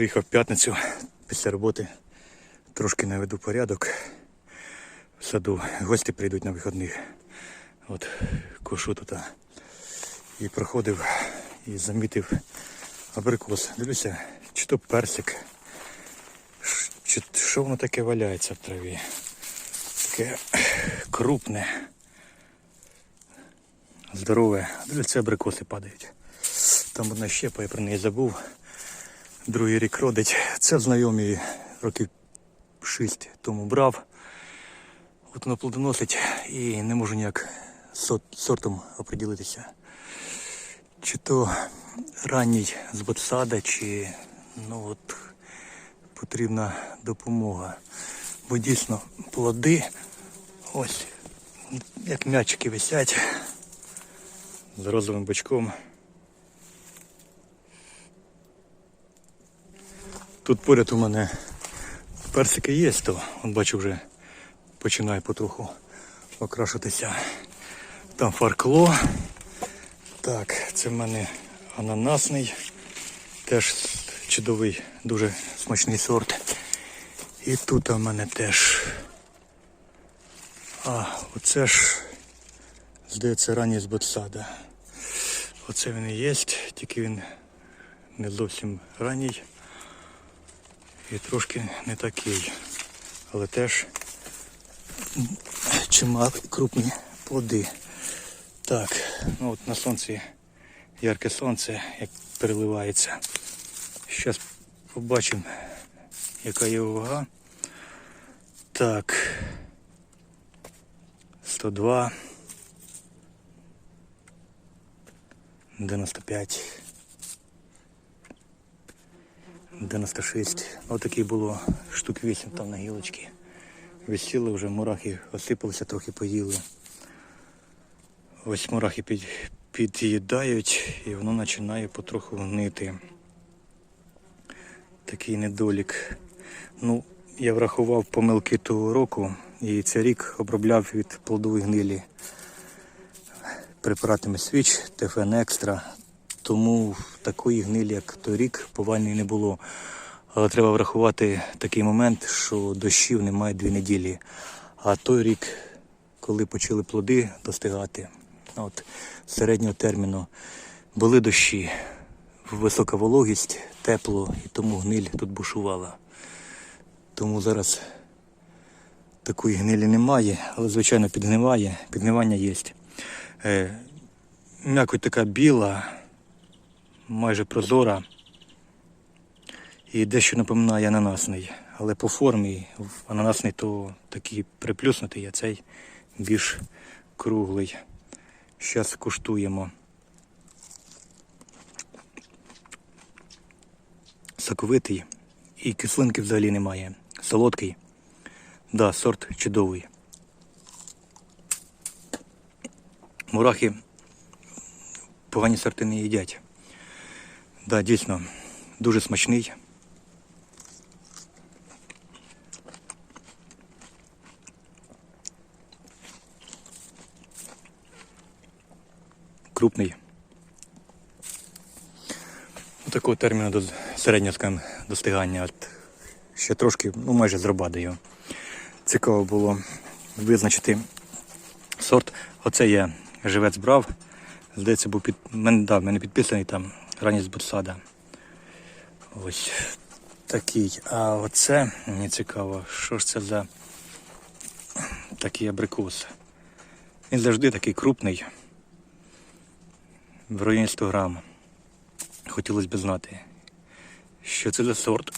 Приїхав в п'ятницю після роботи, трошки наведу порядок в саду. Гості прийдуть на вихідних. От кошу тут. І проходив і замітив абрикос. Дивлюся, чи то персик, чи що воно таке валяється в траві. Таке крупне, здорове. Дивлюся, абрикоси падають. Там одна щепа, я про неї забув. Другий рік родить. Це знайомі років шість тому брав. От воно плодоносить і не можу ніяк сортом оприділитися. Чи то ранній з ботсада, чи ну от потрібна допомога. Бо дійсно плоди ось як м'ячики висять з розовим бочком. Тут поряд у мене персики є, то он бачу вже починає потроху окрашуватися. Там фаркло. Так, це в мене ананасний. Теж чудовий, дуже смачний сорт. І тут у мене теж. А, оце ж, здається, ранній з ботсада. Оце він і є, тільки він не зовсім ранній і трошки не такий. Але теж чимало крупні плоди. Так, ну от на сонці ярке сонце, як переливається. Зараз побачимо, яка його вага. Так. 102. 95. 96. Отакі було штук 8 там на гілочці. Висіли вже мурахи осипалися, трохи поїли. Ось мурахи під, під'їдають і воно починає потроху гнити. Такий недолік. Ну, я врахував помилки того року і цей рік обробляв від плодової гнилі препаратами свіч, ТФН Екстра. Тому такої гнилі, як той рік, повальної не було. Але треба врахувати такий момент, що дощів немає дві неділі. А той рік, коли почали плоди достигати, от середнього терміну, були дощі, висока вологість, тепло, і тому гниль тут бушувала. Тому зараз такої гнилі немає, але звичайно підгниває, підгнивання є. Е, м'якоть така біла, майже прозора. І дещо напоминає ананасний. Але по формі ананасний то такий приплюснутий, а цей більш круглий. Зараз куштуємо. Соковитий і кислинки взагалі немає. Солодкий. Да, сорт чудовий. Мурахи погані сорти не їдять. Да, дійсно, дуже смачний. Крупний. Такого терміну до середнього скажімо, достигання. От ще трошки, ну майже зробадаю. Цікаво було визначити сорт. Оце я живець брав. Здається, був під мене, да, мене підписаний там ранність бутсада. Ось такий. А оце мені цікаво, що ж це за такий абрикос. Він завжди такий крупний. В районі 100 грам. Хотілося б знати, що це за сорт.